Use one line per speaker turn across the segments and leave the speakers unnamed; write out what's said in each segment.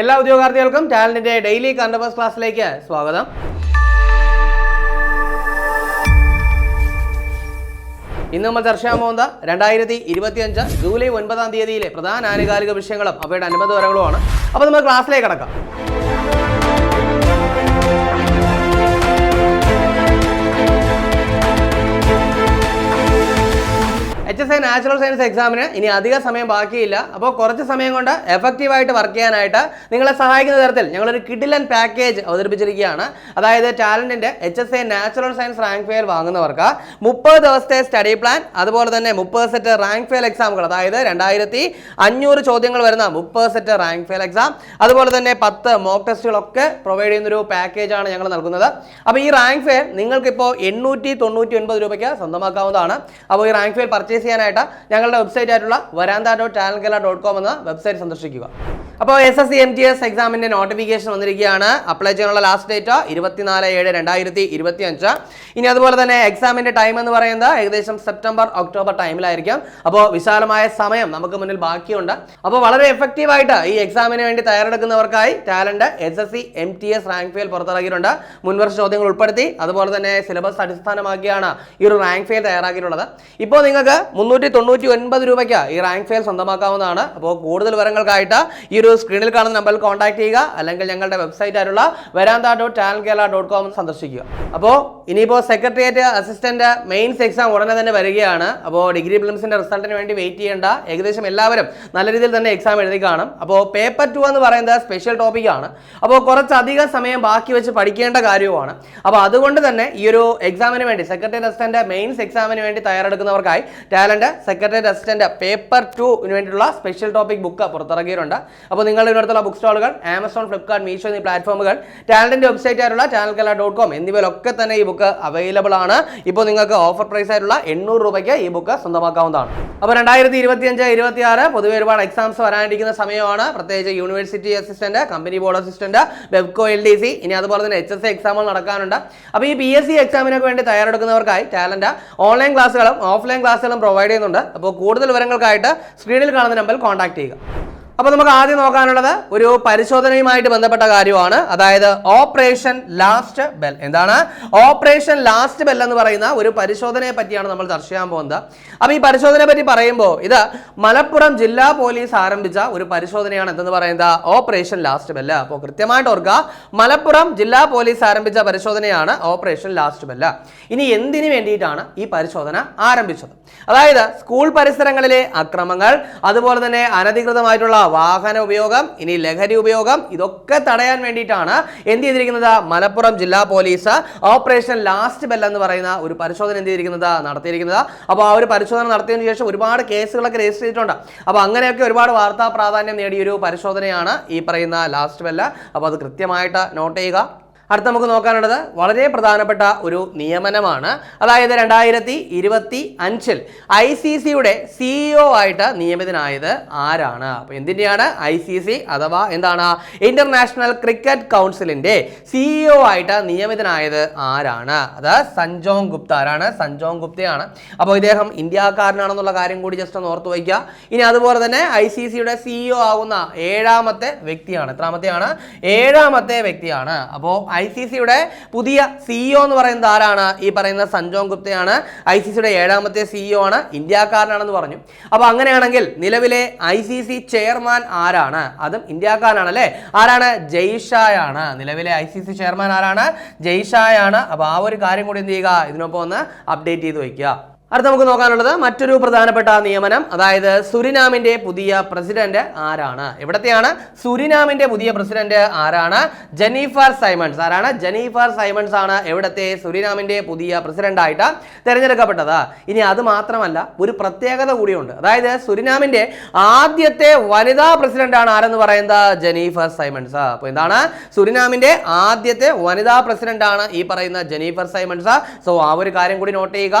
എല്ലാ ഉദ്യോഗാർത്ഥികൾക്കും ടാലന്റിന്റെ ഡെയിലി കണ്ടബസ് ക്ലാസ്സിലേക്ക് സ്വാഗതം. ഇന്ന് നമ്മൾ ചർച്ച ചെയ്യാൻ പോകുന്നത് രണ്ടായിരത്തി ഇരുപത്തിയഞ്ച് ജൂലൈ ഒൻപതാം തീയതിയിലെ പ്രധാന ആനുകാലിക വിഷയങ്ങളും അവയുടെ അനുബന്ധ വരങ്ങളുമാണ് അപ്പോൾ നമ്മൾ ക്ലാസ്സിലേക്ക് കടക്കാം. എച്ച് നാച്ചുറൽ സയൻസ് എക്സാമിന് ഇനി അധിക സമയം ബാക്കിയില്ല. അപ്പോൾ കുറച്ച് സമയം കൊണ്ട് എഫക്റ്റീവായിട്ട് വർക്ക് ചെയ്യാനായിട്ട് നിങ്ങളെ സഹായിക്കുന്ന തരത്തിൽ ഞങ്ങളൊരു കിഡിലൻ പാക്കേജ് അവതരിപ്പിച്ചിരിക്കുകയാണ്. അതായത് ടാലന്റിന്റെ H S I natural science rank file വാങ്ങുന്നവർക്ക് മുപ്പത് ദിവസത്തെ സ്റ്റഡി പ്ലാൻ അതുപോലെ തന്നെ മുപ്പത് സെറ്റ് റാങ്ക് ഫെയർ എക്സാമുകൾ അതായത് രണ്ടായിരത്തി അഞ്ഞൂറ് ചോദ്യങ്ങൾ വരുന്ന മുപ്പത് സെറ്റ് റാങ്ക് ഫെയർ എക്സാം അതുപോലെ തന്നെ പത്ത് മോക്ക് ടെസ്റ്റുകളൊക്കെ പ്രൊവൈഡ് ചെയ്യുന്നൊരു പാക്കേജാണ് ഞങ്ങൾ നൽകുന്നത്. അപ്പോൾ ഈ റാങ്ക് ഫെയർ നിങ്ങൾക്കിപ്പോൾ എണ്ണൂറ്റി തൊണ്ണൂറ്റി ഒൻപത് രൂപയ്ക്ക് സ്വന്തമാക്കാവുന്നതാണ്. അപ്പോൾ ഈ റാങ്ക് ഫെയർ പർച്ചേസ് ചെയ്യാനായിട്ട് ഞങ്ങളുടെ വെബ്സൈറ്റ് ആയിട്ടുള്ള വരാന്ത ഡോട്ട് ടാലൻകല ഡോട്ട് കോം എന്ന വെബ്സൈറ്റ് സന്ദർശിക്കുക. അപ്പോൾ S S C M T S എക്സാമിന്റെ നോട്ടിഫിക്കേഷൻ വന്നിരിക്കുകയാണ്. അപ്ലൈ ചെയ്യാനുള്ള ലാസ്റ്റ് ഡേറ്റ് ഇരുപത്തിനാല് ഏഴ് രണ്ടായിരത്തി ഇരുപത്തി അഞ്ച് ഇനി അതുപോലെ തന്നെ എക്സാമിന്റെ ടൈം എന്ന് പറയുന്നത് ഏകദേശം സെപ്റ്റംബർ ഒക്ടോബർ ടൈമിലായിരിക്കും അപ്പോൾ വിശാലമായ സമയം നമുക്ക് മുന്നിൽ ബാക്കിയുണ്ട്. അപ്പോൾ വളരെ എഫക്റ്റീവായിട്ട് ഈ എക്സാമിന് വേണ്ടി തയ്യാറെടുക്കുന്നവർക്കായി talent S S C M T S rank file പുറത്തിറക്കിയിട്ടുണ്ട്. മുൻവർഷ ചോദ്യങ്ങൾ ഉൾപ്പെടുത്തി. അതുപോലെ തന്നെ സിലബസ് അടിസ്ഥാനമാക്കിയാണ് ഈ ഒരു റാങ്ക് ഫെയിൽ തയ്യാറാക്കിയിട്ടുള്ളത്. ഇപ്പോൾ നിങ്ങൾക്ക് മുന്നൂറ്റി തൊണ്ണൂറ്റി ഒൻപത് രൂപയ്ക്ക് ഈ റാങ്ക് ഫെയിൽ സ്വന്തമാക്കാവുന്നതാണ്. അപ്പോൾ കൂടുതൽ വിവരങ്ങൾക്കായിട്ട് ഈ ഒരു സ്ക്രീനിൽ കാണുന്ന നമ്പറിൽ കോൺടാക്ട് ചെയ്യുക. അല്ലെങ്കിൽ ഞങ്ങളുടെ വെബ്സൈറ്റ് ആയിട്ടുള്ള വരാന്ത dot talent Kerala dot com സന്ദർശിക്കുക. അപ്പോൾ ഇനിയിപ്പോൾ സെക്രട്ടേറിയറ്റ് അസിസ്റ്റന്റ് മെയിൻസ് എക്സാം ഉടനെ തന്നെ വരികയാണ്. അപ്പോൾ ഡിഗ്രി ഫിലിംസിന്റെ റിസൾട്ടിന് വേണ്ടി വെയിറ്റ് ചെയ്യേണ്ട. ഏകദേശം എല്ലാവരും നല്ല രീതിയിൽ തന്നെ എക്സാം എഴുതി കാണും. അപ്പോൾ പേപ്പർ ടു എന്ന് പറയുന്നത് സ്പെഷ്യൽ ടോപ്പിക്കാണ് അപ്പോൾ കുറച്ചധികം സമയം ബാക്കി വെച്ച് പഠിക്കേണ്ട കാര്യവുമാണ്. അപ്പോൾ അതുകൊണ്ട് തന്നെ ഈ ഒരു എക്സാമിന് വേണ്ടി സെക്രട്ടേറിയറ്റ് അസിസ്റ്റന്റ് മെയിൻസ് എക്സാമിന് വേണ്ടി തയ്യാറെടുക്കുന്നവർക്കായി ടാലന്റ് സെക്രട്ടേറിയറ്റ് അസിസ്റ്റന്റ് പേപ്പർ ടുവിന് വേണ്ടിയിട്ടുള്ള സ്പെഷ്യൽ ടോപ്പിക് ബുക്ക് പുറത്തിറക്കിയിട്ടുണ്ട്. അപ്പോൾ നിങ്ങളുടെ ഇവിടുത്തുള്ള ബുക്ക് സ്റ്റാളുകൾ ആമസോൺ ഫ്ലിപ്കാർട്ട് മീഷോ എന്നീ പ്ലാറ്റ്ഫോമുകൾ ടാലന്റിന്റെ വെബ്സൈറ്റ് ആയിട്ടുള്ള ചാനൽ കല ഡോട്ട് കോം എന്നിവയിലൊക്കെ തന്നെ ഈ ബുക്ക് അവൈലബിൾ ആണ്. ഇപ്പോൾ നിങ്ങൾക്ക് ഓഫർ പ്രൈസ് ആയിട്ടുള്ള എണ്ണൂറ് രൂപയ്ക്ക് ഈ ബുക്ക് സ്വന്തമാക്കാവുന്നതാണ്. അപ്പോൾ രണ്ടായിരത്തി ഇരുപത്തിയഞ്ച് ഇരുപത്തി ആറ് പൊതുവെ ഒരുപാട് എക്സാംസ് വരാനിരിക്കുന്ന സമയമാണ്. പ്രത്യേകിച്ച് university assistant company board assistant വെബ്കോ L D C ഇനി അതുപോലെ തന്നെ എച്ച് എസ് എക്സാമുകൾ നടക്കാനുണ്ട്. അപ്പോൾ ഈ പി എസ് സി എക്സാമിനൊക്കെ വേണ്ടി തയ്യാറെടുക്കുന്നവർക്കായി ടാലന്റ് ഓൺലൈൻ ക്ലാസ്സുകളും ഓഫ്ലൈൻ ക്ലാസ്സുകളും പ്രൊവൈഡ് ചെയ്യുന്നുണ്ട്. അപ്പോൾ കൂടുതൽ വിവരങ്ങൾക്കായിട്ട് സ്ക്രീനിൽ കാണുന്ന നമ്പറിൽ കോൺടാക്ട് ചെയ്യുക. അപ്പോൾ നമുക്ക് ആദ്യം നോക്കാനുള്ളത് ഒരു പരിശോധനയുമായിട്ട് ബന്ധപ്പെട്ട കാര്യമാണ്. അതായത് ഓപ്പറേഷൻ ലാസ്റ്റ് ബെൽ. എന്താണ്? ഓപ്പറേഷൻ ലാസ്റ്റ് ബെൽ എന്ന് പറയുന്ന ഒരു പരിശോധനയെ പറ്റിയാണ് നമ്മൾ ചർച്ച ചെയ്യാൻ പോകുന്നത്. അപ്പോൾ ഈ പരിശോധനയെ പറ്റി പറയുമ്പോൾ ഇത് മലപ്പുറം ജില്ലാ പോലീസ് ആരംഭിച്ച ഒരു പരിശോധനയാണ്. എന്തെന്ന് പറയുന്നത്? ഓപ്പറേഷൻ ലാസ്റ്റ് ബെല്ല് അപ്പോൾ കൃത്യമായിട്ട് ഓർക്കുക മലപ്പുറം ജില്ലാ പോലീസ് ആരംഭിച്ച പരിശോധനയാണ് ഓപ്പറേഷൻ ലാസ്റ്റ് ബെല്ല് ഇനി എന്തിനു വേണ്ടിയിട്ടാണ് ഈ പരിശോധന ആരംഭിച്ചത്? അതായത് സ്കൂൾ പരിസരങ്ങളിലെ അക്രമങ്ങൾ അതുപോലെ തന്നെ അനധികൃതമായിട്ടുള്ള വാഹന ഉപയോഗം ഇനി ലഹരി ഉപയോഗം ഇതൊക്കെ തടയാൻ വേണ്ടിയിട്ടാണ് എന്ത് ചെയ്തിരിക്കുന്നത് മലപ്പുറം ജില്ലാ പോലീസ് ഓപ്പറേഷൻ ലാസ്റ്റ് ബെൽ എന്ന് പറയുന്ന ഒരു പരിശോധന എന്ത് ചെയ്തിരിക്കുന്നത് നടത്തിയിരിക്കുന്നത്. അപ്പോൾ ആ ഒരു പരിശോധന നടത്തിയതിന് ശേഷം ഒരുപാട് കേസുകളൊക്കെ രജിസ്റ്റർ ചെയ്തിട്ടുണ്ട്. അപ്പോൾ അങ്ങനെയൊക്കെ ഒരുപാട് വാർത്താ പ്രാധാന്യം നേടിയൊരു പരിശോധനയാണ് ഈ പറയുന്ന ലാസ്റ്റ് ബെല്ല്. അപ്പോൾ അത് കൃത്യമായിട്ട് നോട്ട് ചെയ്യുക. അടുത്ത നമുക്ക് നോക്കാനുള്ളത് വളരെ പ്രധാനപ്പെട്ട ഒരു നിയമനമാണ്. അതായത് രണ്ടായിരത്തി ഇരുപത്തി അഞ്ചിൽ ഐ സി സിയുടെ സിഇഒ ആയിട്ട് നിയമിതനായത് ആരാണ്? അപ്പോൾ എന്തിന്റെയാണ് ഐ സി സി അഥവാ എന്താണ്? ഇന്റർനാഷണൽ ക്രിക്കറ്റ് കൗൺസിലിന്റെ സിഇഒ ആയിട്ട് നിയമിതനായത് ആരാണ്? അത് സഞ്ജോങ് ഗുപ്ത ആരാണ്? സഞ്ജോങ് ഗുപ്തയാണ്. അപ്പോൾ ഇദ്ദേഹം ഇന്ത്യക്കാരനാണെന്നുള്ള കാര്യം കൂടി ജസ്റ്റ് ഒന്ന് ഓർത്ത് വയ്ക്കുക. ഇനി അതുപോലെ തന്നെ ഐ സി സിയുടെ സിഇഒ ആകുന്ന ഏഴാമത്തെ വ്യക്തിയാണ്. എത്രാമത്തെയാണ്? ഏഴാമത്തെ വ്യക്തിയാണ്. അപ്പോൾ ഐ സി സിയുടെ പുതിയ സിഇഒ എന്ന് പറയുന്നത് ആരാണ്? ഈ പറയുന്ന സഞ്ജോങ് ഗുപ്തയാണ്. ഐ സി സിയുടെ ഏഴാമത്തെ സിഇഒ ആണ്. ഇന്ത്യക്കാരനാണെന്ന് പറഞ്ഞു. അപ്പോൾ അങ്ങനെയാണെങ്കിൽ നിലവിലെ ഐ സി സി ചെയർമാൻ ആരാണ്? അതും ഇന്ത്യക്കാരനാണ് അല്ലേ ആരാണ്? ജയ്ഷായാണ്. നിലവിലെ ഐ സി സി ചെയർമാൻ ആരാണ്? ജയ്ഷായാണ്. അപ്പോൾ ആ ഒരു കാര്യം കൂടി എന്ത് ചെയ്യുക? ഇതിനൊപ്പം ഒന്ന് അപ്ഡേറ്റ് ചെയ്ത് വയ്ക്കുക. അടുത്ത നമുക്ക് നോക്കാനുള്ളത് മറ്റൊരു പ്രധാനപ്പെട്ട നിയമനം. അതായത് സുരിനാമിന്റെ പുതിയ പ്രസിഡന്റ് ആരാണ്? എവിടത്തെയാണ്? സുരിനാമിന്റെ പുതിയ പ്രസിഡന്റ് ആരാണ്? Jennifer Simons. ആരാണ്? ജനീഫർ സൈമൺസ് ആണ് എവിടത്തെ സുരിനാമിന്റെ പുതിയ പ്രസിഡന്റായിട്ട് തിരഞ്ഞെടുക്കപ്പെട്ടത്. ഇനി അത് മാത്രമല്ല ഒരു പ്രത്യേകത കൂടിയുണ്ട്. അതായത് സുരിനാമിന്റെ ആദ്യത്തെ വനിതാ പ്രസിഡന്റ് ആണ് ആരെന്ന് പറയുന്നത്? Jennifer Simons. അപ്പോൾ എന്താണ്? സുരിനാമിന്റെ ആദ്യത്തെ വനിതാ പ്രസിഡന്റ് ആണ് ഈ പറയുന്ന ജനീഫർ സൈമൺസ്. സോ ആ ഒരു കാര്യം കൂടി നോട്ട് ചെയ്യുക.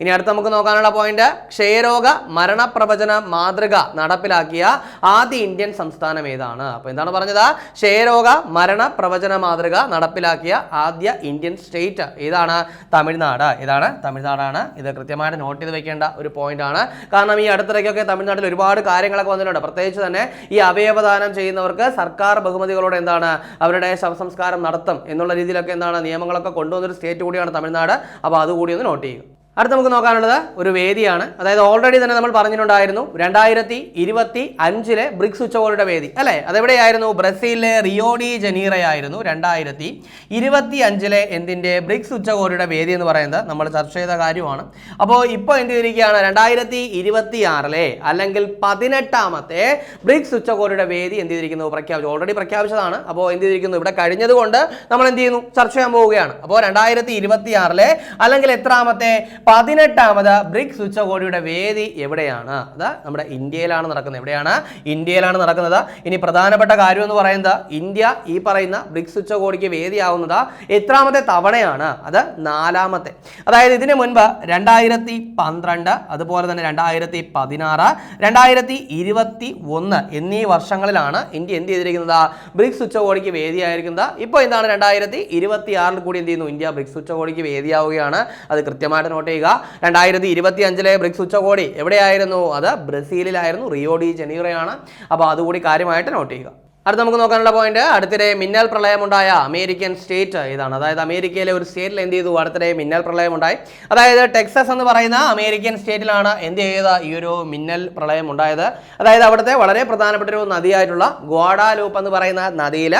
ഇനി അടുത്ത് നമുക്ക് നോക്കാനുള്ള പോയിന്റ് ക്ഷയരോഗ മരണപ്രവചന മാതൃക നടപ്പിലാക്കിയ ആദ്യ ഇന്ത്യൻ സംസ്ഥാനം ഏതാണ്? അപ്പോൾ എന്താണ് പറഞ്ഞത്? ക്ഷയരോഗ മരണപ്രവചന മാതൃക നടപ്പിലാക്കിയ ആദ്യ ഇന്ത്യൻ സ്റ്റേറ്റ് ഏതാണ്? തമിഴ്നാട്. ഏതാണ്? തമിഴ്നാടാണ്. ഇത് കൃത്യമായിട്ട് നോട്ട് ചെയ്ത് വെക്കേണ്ട ഒരു പോയിന്റ് ആണ്. കാരണം ഈ അടുത്തിടയ്ക്കൊക്കെ തമിഴ്നാട്ടിൽ ഒരുപാട് കാര്യങ്ങളൊക്കെ വന്നിട്ടുണ്ട്. പ്രത്യേകിച്ച് തന്നെ ഈ അവയവദാനം ചെയ്യുന്നവർക്ക് സർക്കാർ ബഹുമതികളോട് എന്താണ്? അവരുടെ ശവസംസ്കാരം നടത്തും എന്നുള്ള രീതിയിലൊക്കെ എന്താണ്? നിയമങ്ങളൊക്കെ കൊണ്ടുവന്നൊരു സ്റ്റേറ്റ് കൂടിയാണ് തമിഴ്നാട്. അപ്പോൾ അതുകൂടി ഒന്ന് നോട്ട് ചെയ്യുക അടുത്ത് നമുക്ക് നോക്കാനുള്ളത് ഒരു വേദിയാണ്. അതായത് ഓൾറെഡി തന്നെ നമ്മൾ പറഞ്ഞിട്ടുണ്ടായിരുന്നു രണ്ടായിരത്തി ഇരുപത്തി അഞ്ചിലെ ബ്രിക്സ് ഉച്ചകോടിയുടെ വേദി. അല്ലേ? അതെവിടെയായിരുന്നു? ബ്രസീലിലെ റിയോഡി ജനീറയായിരുന്നു രണ്ടായിരത്തി ഇരുപത്തി അഞ്ചിലെ എന്തിന്റെ? ബ്രിക്സ് ഉച്ചകോടിയുടെ വേദി എന്ന് പറയുന്നത് നമ്മൾ ചർച്ച ചെയ്ത കാര്യമാണ്. അപ്പോൾ ഇപ്പോൾ എന്ത് ചെയ്തിരിക്കുകയാണ്? രണ്ടായിരത്തി ഇരുപത്തി ആറിലെ അല്ലെങ്കിൽ പതിനെട്ടാമത്തെ ബ്രിക്സ് ഉച്ചകോടിയുടെ വേദി എന്ത് ചെയ്തിരിക്കുന്നു? പ്രഖ്യാപിച്ചു ഓൾറെഡി പ്രഖ്യാപിച്ചതാണ്. അപ്പോൾ എന്ത് ചെയ്തിരിക്കുന്നു? ഇവിടെ കഴിഞ്ഞതുകൊണ്ട് നമ്മൾ എന്ത് ചെയ്യുന്നു? ചർച്ച ചെയ്യാൻ പോവുകയാണ്. അപ്പോൾ രണ്ടായിരത്തി ഇരുപത്തി ആറിലെ അല്ലെങ്കിൽ എത്രാമത്തെ പതിനെട്ടാമത് ബ്രിക്സ് ഉച്ചകോടിയുടെ വേദി എവിടെയാണ്? അത് നമ്മുടെ ഇന്ത്യയിലാണ് നടക്കുന്നത്. എവിടെയാണ്? ഇന്ത്യയിലാണ് നടക്കുന്നത്. ഇനി പ്രധാനപ്പെട്ട കാര്യം എന്ന് പറയുന്നത് ഇന്ത്യ ഈ പറയുന്ന ബ്രിക്സ് ഉച്ചകോടിക്ക് വേദിയാവുന്നത് എത്രാമത്തെ തവണയാണ്? അത് നാലാമത്തെ. അതായത് ഇതിനു മുൻപ് രണ്ടായിരത്തി പന്ത്രണ്ട് അതുപോലെ തന്നെ രണ്ടായിരത്തി പതിനാറ് രണ്ടായിരത്തി ഇരുപത്തി ഒന്ന് എന്നീ വർഷങ്ങളിലാണ് ഇന്ത്യ എന്ത് ചെയ്തിരിക്കുന്നത്? ബ്രിക്സ് ഉച്ചകോടിക്ക് വേദിയായിരിക്കുന്നത്. ഇപ്പോൾ എന്താണ്? രണ്ടായിരത്തി ഇരുപത്തി ആറിൽ കൂടി എന്ത് ചെയ്യുന്നു? ഇന്ത്യ ബ്രിക്സ് ഉച്ചകോടിക്ക് വേദിയാവുകയാണ്. അത് കൃത്യമായിട്ട് നോട്ട് ചെയ്യുക. രണ്ടായിരത്തി ഇരുപത്തി അഞ്ചിലെ ബ്രിക്സ് ഉച്ചകോടി എവിടെയായിരുന്നു? അത് ബ്രസീലിലായിരുന്നു. Rio de ജനീറോയാണ്. അപ്പോൾ അതുകൂടി കാര്യമായിട്ട് നോട്ട് ചെയ്യുക. അടുത്ത് നമുക്ക് നോക്കാനുള്ള പോയിന്റ് അടുത്തിടെ മിന്നൽ പ്രളയമുണ്ടായ അമേരിക്കൻ സ്റ്റേറ്റ് ഇതാണ് അതായത് അമേരിക്കയിലെ ഒരു സ്റ്റേറ്റിൽ എന്ത് ചെയ്തു? അടുത്തിടെ മിന്നൽ പ്രളയമുണ്ടായി. അതായത് ടെക്സസ് എന്ന് പറയുന്ന അമേരിക്കൻ സ്റ്റേറ്റിലാണ് എന്ത് ചെയ്ത ഈ ഒരു മിന്നൽ പ്രളയം ഉണ്ടായത് അതായത് അവിടുത്തെ വളരെ പ്രധാനപ്പെട്ട ഒരു നദിയായിട്ടുള്ള ഗോഡാലൂപ്പ് എന്ന് പറയുന്ന നദിയിൽ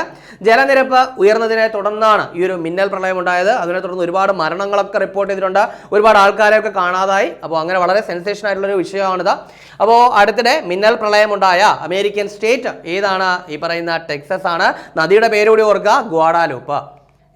ജലനിരപ്പ് ഉയർന്നതിനെ തുടർന്നാണ് ഈ ഒരു മിന്നൽ പ്രളയം ഉണ്ടായത് അതിനെ തുടർന്ന് ഒരുപാട് മരണങ്ങളൊക്കെ റിപ്പോർട്ട് ചെയ്തിട്ടുണ്ട്. ഒരുപാട് ആൾക്കാരെയൊക്കെ കാണാതായി. അപ്പോൾ അങ്ങനെ വളരെ സെൻസേഷൻ ആയിട്ടുള്ള ഒരു വിഷയമാണിത്. അപ്പോൾ അടുത്തിടെ മിന്നൽ പ്രളയമുണ്ടായ അമേരിക്കൻ സ്റ്റേറ്റ് ഏതാണ്? ഈ പറയുന്ന ടെക്സസ് ആണ് നദിയുടെ പേര് കൂടി ഓർക്കുക ഗ്വാഡാലൂപ്പ്.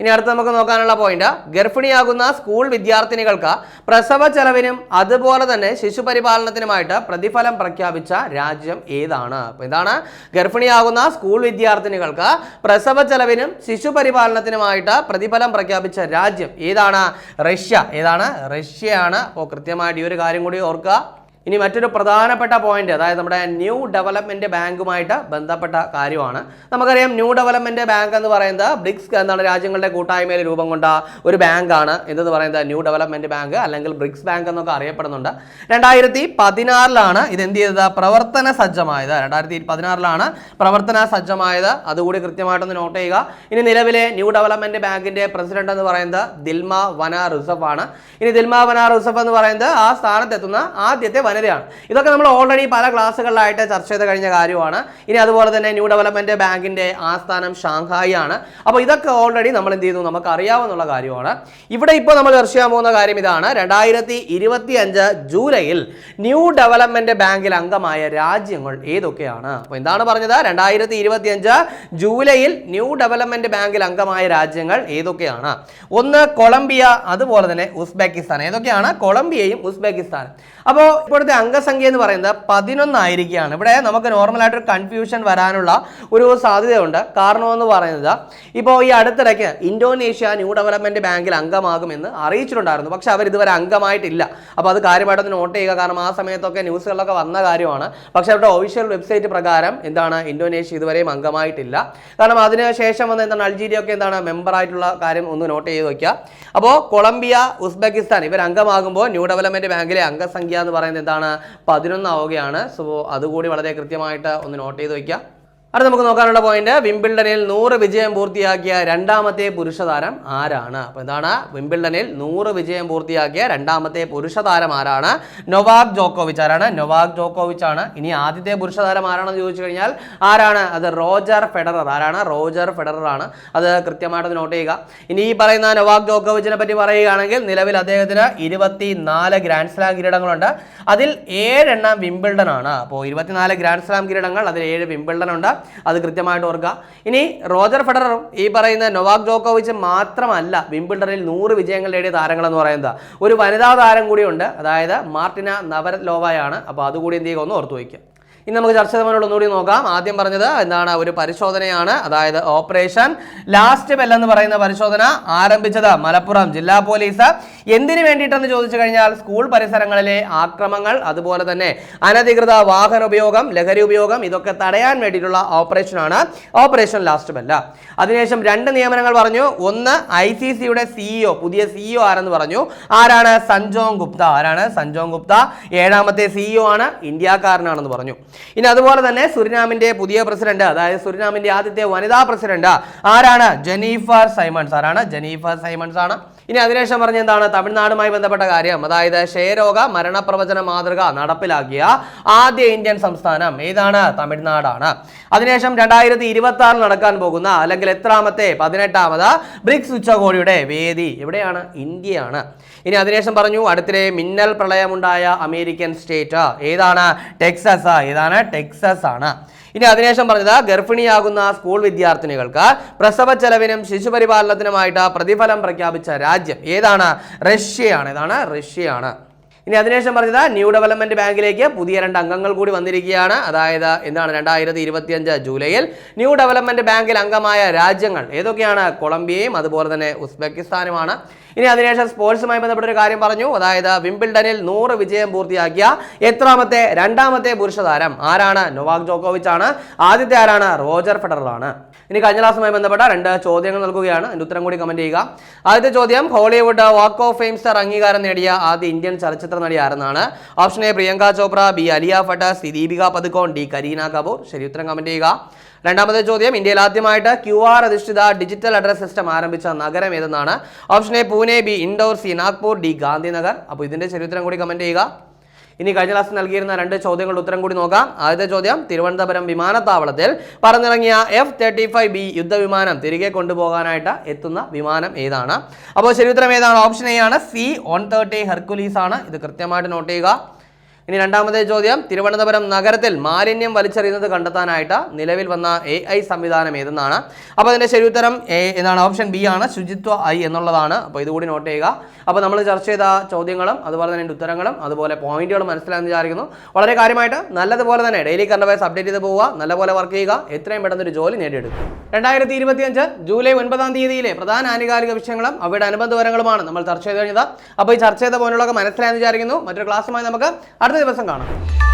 ഇനി അടുത്ത് നമുക്ക് നോക്കാനുള്ള പോയിന്റ് ഗർഭിണിയാകുന്ന സ്കൂൾ വിദ്യാർത്ഥിനികൾക്ക് പ്രസവ ചെലവിനും അതുപോലെ തന്നെ ശിശുപരിപാലനത്തിനുമായിട്ട് പ്രതിഫലം പ്രഖ്യാപിച്ച രാജ്യം ഏതാണ്? അപ്പോൾ ഇതാണ് ഗർഭിണിയാകുന്ന സ്കൂൾ വിദ്യാർത്ഥിനികൾക്ക് പ്രസവ ചെലവിനും ശിശുപരിപാലനത്തിനുമായിട്ട് പ്രതിഫലം പ്രഖ്യാപിച്ച രാജ്യം ഏതാണ്? റഷ്യ. ഏതാണ്? റഷ്യയാണ്. അപ്പോൾ കൃത്യമായിട്ട് ഈ ഒരു കാര്യം കൂടി ഓർക്കുക. ഇനി മറ്റൊരു പ്രധാനപ്പെട്ട പോയിന്റ് അതായത് നമ്മുടെ ന്യൂ ഡെവലപ്മെന്റ് ബാങ്കുമായിട്ട് ബന്ധപ്പെട്ട കാര്യമാണ്. നമുക്കറിയാം ന്യൂ ഡെവലപ്മെന്റ് ബാങ്ക് എന്ന് പറയുന്നത് ബ്രിക്സ് എന്താണ് രാജ്യങ്ങളുടെ കൂട്ടായ്മയിൽ രൂപം കൊണ്ട ഒരു ബാങ്കാണ്. എന്ന് പറയുന്നത്? ന്യൂ ഡെവലപ്മെന്റ് ബാങ്ക് അല്ലെങ്കിൽ ബ്രിക്സ് ബാങ്ക് എന്നൊക്കെ അറിയപ്പെടുന്നുണ്ട്. രണ്ടായിരത്തി പതിനാറിലാണ് ഇത് എന്ത് ചെയ്തത്? പ്രവർത്തന സജ്ജമായത്. രണ്ടായിരത്തി പതിനാറിലാണ് പ്രവർത്തന സജ്ജമായത്. അതുകൂടി കൃത്യമായിട്ടൊന്ന് നോട്ട് ചെയ്യുക. ഇനി നിലവിലെ ന്യൂ ഡെവലപ്മെന്റ് ബാങ്കിന്റെ പ്രസിഡന്റ് എന്ന് പറയുന്നത് ദിൽമ വന റിസഫ് ആണ് ഇനി ദിൽമ വന റിസഫ് എന്ന് പറയുന്നത് ആ സ്ഥാനത്തെത്തുന്ന ആദ്യത്തെ വനിതയാണ്. ഇതൊക്കെ നമ്മൾ ഓൾറെഡി പല ക്ലാസ്സുകളിലായിട്ട് ചർച്ച ചെയ്ത് കഴിഞ്ഞ കാര്യമാണ്. ഇനി അതുപോലെ തന്നെ ന്യൂ ഡെവലപ്മെന്റ് ബാങ്കിന്റെ ആസ്ഥാനം ഷാങ്ഹായി ആണ് അപ്പോൾ ഇതൊക്കെ ഓൾറെഡി നമ്മൾ എന്ത് ചെയ്തു? നമുക്ക് അറിയാവുന്ന കാര്യമാണ്. ഇവിടെ ഇപ്പോൾ നമ്മൾ ചർച്ച ചെയ്യാൻ പോകുന്ന കാര്യം ഇതാണ്. രണ്ടായിരത്തി ഇരുപത്തി അഞ്ച് ജൂലൈയിൽ ന്യൂ ഡെവലപ്മെന്റ് ബാങ്കിൽ അംഗമായ രാജ്യങ്ങൾ ഏതൊക്കെയാണ്? അപ്പോൾ എന്താണ് പറഞ്ഞത്? രണ്ടായിരത്തി ഇരുപത്തി അഞ്ച് ജൂലൈയിൽ ന്യൂ ഡെവലപ്മെന്റ് ബാങ്കിൽ അംഗമായ രാജ്യങ്ങൾ ഏതൊക്കെയാണ്? ഒന്ന് കൊളംബിയ അതുപോലെ തന്നെ ഉസ്ബെക്കിസ്ഥാൻ. ഏതൊക്കെയാണ്? കൊളംബിയയും ഉസ്ബെക്കിസ്ഥാനും. അപ്പോൾ ഇപ്പോഴത്തെ അംഗസംഖ്യ എന്ന് പറയുന്നത് പതിനൊന്നായിരിക്കുകയാണ്. ഇവിടെ നമുക്ക് നോർമലായിട്ടൊരു കൺഫ്യൂഷൻ വരാനുള്ള ഒരു സാധ്യതയുണ്ട്. കാരണമെന്ന് പറയുന്നത് ഇപ്പോൾ ഈ അടുത്തിടയ്ക്ക് ഇന്തോനേഷ്യ ന്യൂ ഡെവലപ്മെന്റ് ബാങ്കിൽ അംഗമാകുമെന്ന് അറിയിച്ചിട്ടുണ്ടായിരുന്നു. പക്ഷേ അവർ ഇതുവരെ അംഗമായിട്ടില്ല. അപ്പോൾ അത് കാര്യമായിട്ടൊന്ന് നോട്ട് ചെയ്യുക. കാരണം ആ സമയത്തൊക്കെ ന്യൂസുകളിലൊക്കെ വന്ന കാര്യമാണ്. പക്ഷേ അവരുടെ ഒഫീഷ്യൽ വെബ്സൈറ്റ് പ്രകാരം എന്താണ് ഇന്തോനേഷ്യ ഇതുവരെയും അംഗമായിട്ടില്ല. കാരണം അതിനുശേഷം വന്ന എന്താണ് അൾജീരിയ ഒക്കെ എന്താണ് മെമ്പറായിട്ടുള്ള കാര്യം ഒന്ന് നോട്ട് ചെയ്ത് വയ്ക്കുക അപ്പോൾ കൊളംബിയ ഉസ്ബെക്കിസ്ഥാൻ ഇവർ അംഗമാകുമ്പോൾ ന്യൂ ഡെവലപ്മെന്റ് ബാങ്കിലെ അംഗസംഖ്യ എന്ന് പറയുന്നത് എന്താണ് പതിനൊന്നാവുകയാണ്. സോ അതുകൂടി വളരെ കൃത്യമായിട്ട് ഒന്ന് നോട്ട് ചെയ്ത് വയ്ക്കുക. അടുത്ത നമുക്ക് നോക്കാനുള്ള പോയിന്റ് വിംബിൾഡനിൽ നൂറ് വിജയം പൂർത്തിയാക്കിയ രണ്ടാമത്തെ പുരുഷ താരം ആരാണ്? അപ്പോൾ എന്താണ്? വിംബിൾഡനിൽ നൂറ് വിജയം പൂർത്തിയാക്കിയ രണ്ടാമത്തെ പുരുഷ താരം ആരാണ്? നൊവാക് ജോക്കോവിച്ച് ആരാണ്? നൊവാക് ജോക്കോവിച്ച് ആണ് ഇനി ആദ്യത്തെ പുരുഷ താരം ആരാണെന്ന് ചോദിച്ചു കഴിഞ്ഞാൽ ആരാണ്? അത് റോജർ ഫെഡറർ. ആരാണ്? റോജർ ഫെഡറർ ആണ്. അത് കൃത്യമായിട്ട് നോട്ട് ചെയ്യുക. ഇനി ഈ പറയുന്ന നൊവാക് ജോക്കോവിച്ചിനെ പറ്റി പറയുകയാണെങ്കിൽ നിലവിൽ അദ്ദേഹത്തിന് ഇരുപത്തി നാല് ഗ്രാൻഡ് സ്ലാം കിരീടങ്ങളുണ്ട്. അതിൽ ഏഴെണ്ണം വിംബിൾഡൺ ആണ്. അപ്പോൾ ഇരുപത്തിനാല് ഗ്രാൻഡ് സ്ലാം കിരീടങ്ങൾ അതിൽ ഏഴ് വിംബിൾഡൺ ഉണ്ട്. അത് കൃത്യമായിട്ട് ഓർക്കുക. ഇനി റോജർ ഫെഡററും ഈ പറയുന്ന നൊവാക് ജോക്കോവിച്ച് മാത്രമല്ല വിംബിൾഡറിൽ നൂറ് വിജയങ്ങൾ നേടിയ താരങ്ങൾ എന്ന് പറയുന്നത്. ഒരു വനിതാ താരം കൂടിയുണ്ട്. അതായത് മാർട്ടിന നവരലോവയാണ് അപ്പോൾ അതുകൂടി എന്ത് ചെയ്യുക? ഒന്ന് ഓർത്ത് വയ്ക്കുക. ഇനി നമുക്ക് ചർച്ച ചെയ്തവരോട് ഒന്നുകൂടി നോക്കാം. ആദ്യം പറഞ്ഞത് എന്താണ്? ഒരു പരിശോധനയാണ്. അതായത് ഓപ്പറേഷൻ ലാസ്റ്റ് ബെൽ എന്ന് പറയുന്ന പരിശോധന ആരംഭിച്ചത് മലപ്പുറം ജില്ലാ പോലീസ്. എന്തിനു വേണ്ടിയിട്ടെന്ന് ചോദിച്ചു കഴിഞ്ഞാൽ സ്കൂൾ പരിസരങ്ങളിലെ ആക്രമങ്ങൾ അതുപോലെ തന്നെ അനധികൃത വാഹന ഉപയോഗം ലഹരി ഉപയോഗം ഇതൊക്കെ തടയാൻ വേണ്ടിയിട്ടുള്ള ഓപ്പറേഷനാണ് ഓപ്പറേഷൻ ലാസ്റ്റ് ബെല്ല അതിനുശേഷം രണ്ട് നിയമനങ്ങൾ പറഞ്ഞു. ഒന്ന് ഐ സി സിയുടെ സിഇഒ പുതിയ സിഇഒ ആരെന്ന് പറഞ്ഞു. ആരാണ്? സഞ്ജോങ് ഗുപ്ത. ആരാണ്? സഞ്ജോങ് ഗുപ്ത ഏഴാമത്തെ സിഇഒ ആണ്. ഇന്ത്യക്കാരനാണെന്ന് പറഞ്ഞു. ഇനി അതുപോലെ തന്നെ സുരിനാമിന്റെ പുതിയ പ്രസിഡന്റ് അതായത് സുരിനാമിന്റെ ആദ്യത്തെ വനിതാ പ്രസിഡന്റ് ആരാണ്? Jennifer Simons. ആരാണ്? ജനീഫർ സൈമൺസ് ആണ്. ഇനി അതിനുശേഷം പറഞ്ഞ എന്താണ്? തമിഴ്നാടുമായി ബന്ധപ്പെട്ട കാര്യം. അതായത് ക്ഷയരോഗ മരണപ്രവചന മാതൃക നടപ്പിലാക്കിയ ആദ്യ ഇന്ത്യൻ സംസ്ഥാനം ഏതാണ്? തമിഴ്നാടാണ്. അതിനുശേഷം രണ്ടായിരത്തി ഇരുപത്തി ആറിൽ നടക്കാൻ പോകുന്ന അല്ലെങ്കിൽ എത്രാമത്തെ പതിനെട്ടാമത് ബ്രിക്സ് ഉച്ചകോടിയുടെ വേദി എവിടെയാണ്? ഇന്ത്യയാണ്. ഇനി അതിനുശേഷം പറഞ്ഞു അടുത്തിടെ മിന്നൽ പ്രളയമുണ്ടായ അമേരിക്കൻ സ്റ്റേറ്റ്. ഏതാണ്? ടെക്സസ്. ഏതാണ്? ടെക്സസ് ആണ്. ഇനി അതിനുശേഷം പറഞ്ഞത് ഗർഭിണിയാകുന്ന സ്കൂൾ വിദ്യാർത്ഥിനികൾക്ക് പ്രസവ ചെലവിനും ശിശുപരിപാലനത്തിനുമായിട്ട് പ്രതിഫലം പ്രഖ്യാപിച്ച രാജ്യം ഏതാണ്? റഷ്യയാണ്. ഏതാണ്? റഷ്യയാണ്. ഇനി അതിനുശേഷം പറഞ്ഞത് ന്യൂ ഡെവലപ്മെന്റ് ബാങ്കിലേക്ക് പുതിയ രണ്ട് അംഗങ്ങൾ കൂടി വന്നിരിക്കുകയാണ്. അതായത് എന്താണ് രണ്ടായിരത്തി ഇരുപത്തിയഞ്ച് ജൂലൈയിൽ ന്യൂ ഡെവലപ്മെന്റ് ബാങ്കിൽ അംഗമായ രാജ്യങ്ങൾ ഏതൊക്കെയാണ്? കൊളംബിയയും അതുപോലെ തന്നെ ഉസ്ബെക്കിസ്ഥാനുമാണ്. ഇനി അതിനുശേഷം സ്പോർട്സുമായി ബന്ധപ്പെട്ട ഒരു കാര്യം പറഞ്ഞു. അതായത് വിംബിൾഡനിൽ നൂറ് വിജയം പൂർത്തിയാക്കിയ എത്രാമത്തെ രണ്ടാമത്തെ പുരുഷ താരം ആരാണ്? നൊവാക് ജോക്കോവിച്ച് ആണ് ആദ്യത്തെ ആരാണ്? റോജർ ഫെഡറർ ആണ് ഇനി കഴിഞ്ഞ ക്ലാസ്സുമായി ബന്ധപ്പെട്ട രണ്ട് ചോദ്യങ്ങൾ നൽകുകയാണ്. അതിന്റെ ഉത്തരം കൂടി കമന്റ് ചെയ്യുക. ആദ്യത്തെ ചോദ്യം Hollywood walk of fame star അംഗീകാരം നേടിയ ആദ്യ ഇന്ത്യൻ ചലച്ചിത്ര നടി ആരെന്നാണ്? Option A Priyanka Chopra B Alia Bhatt C Deepika Padukone D Kareena Kapoor. ഉത്തരം കമന്റ് ചെയ്യുക. രണ്ടാമത്തെ ചോദ്യം ഇന്ത്യയിൽ ആദ്യമായിട്ട് ക്യു ആർ അധിഷ്ഠിത ഡിജിറ്റൽ അഡ്രസ് സിസ്റ്റം ആരംഭിച്ച നഗരം ഏതെന്നാണ്? Option A Pune B Indore C Nagpur D Gandhinagar. അപ്പോൾ ഇതിന്റെ ഉത്തരം കൂടി കമന്റ് ചെയ്യുക. ഇനി കഴിഞ്ഞ ക്ലാസ് നൽകിയിരുന്ന രണ്ട് ചോദ്യങ്ങളുടെ ഉത്തരം കൂടി നോക്കാം. ആദ്യത്തെ ചോദ്യം തിരുവനന്തപുരം വിമാനത്താവളത്തിൽ പറന്നിറങ്ങിയ എഫ് തേർട്ടി ഫൈവ് ബി യുദ്ധവിമാനം തിരികെ കൊണ്ടുപോകാനായിട്ട് എത്തുന്ന വിമാനം ഏതാണ്? അപ്പോൾ ശരി ഉത്തരം ഏതാണ്? ഓപ്ഷൻ എ ആണ്. സി വൺ തേർട്ടി ഹെർക്കുലീസ് ആണ്. ഇത് കൃത്യമായിട്ട് നോട്ട് ചെയ്യുക. ഇനി രണ്ടാമത്തെ ചോദ്യം. തിരുവനന്തപുരം നഗരത്തിൽ മാലിന്യം വലിച്ചെറിയുന്നത് കണ്ടെത്താനായിട്ട് നിലവിൽ വന്ന എ ഐ സംവിധാനം ഏതെന്നാണ്? അപ്പോൾ അതിന്റെ ശരിയുത്തരം എ എന്നാണ്. ഓപ്ഷൻ ബി ആണ്. ശുചിത്വ ഐ എന്നുള്ളതാണ്. അപ്പോൾ ഇതുകൂടി നോട്ട് ചെയ്യുക. അപ്പോൾ നമ്മൾ ചർച്ച ചെയ്ത ചോദ്യങ്ങളും അതുപോലെ തന്നെ ഉത്തരങ്ങളും അതുപോലെ പോയിന്റുകളും മനസ്സിലാകുന്ന വിചാരിക്കുന്നു. വളരെ കാര്യമായിട്ട് നല്ലതുപോലെ തന്നെ ഡെയിലി കറണ്ട് അഫയർസ് അപ്ഡേറ്റ് ചെയ്ത് പോവുക. നല്ലപോലെ വർക്ക് ചെയ്യുക. എത്രയും പെട്ടെന്ന് ഒരു ജോലി നേടിയെടുക്കും രണ്ടായിരത്തി ഇരുപത്തിയഞ്ച് ജൂലൈ ഒൻപതാം തീയതിയിലെ പ്രധാന ആനുകാലിക വിഷയങ്ങളും അവയുടെ അനുബന്ധ വിവരങ്ങളുമാണ് നമ്മൾ ചർച്ച ചെയ്ത് കഴിഞ്ഞത്. അപ്പോൾ ഈ ചർച്ച ചെയ്ത പോലുള്ളതൊക്കെ മനസ്സിലായെന്ന് വിചാരിക്കുന്നു. മറ്റൊരു ക്ലാസ്സുമായി നമുക്ക് അടുത്ത ദിവസം കാണാം.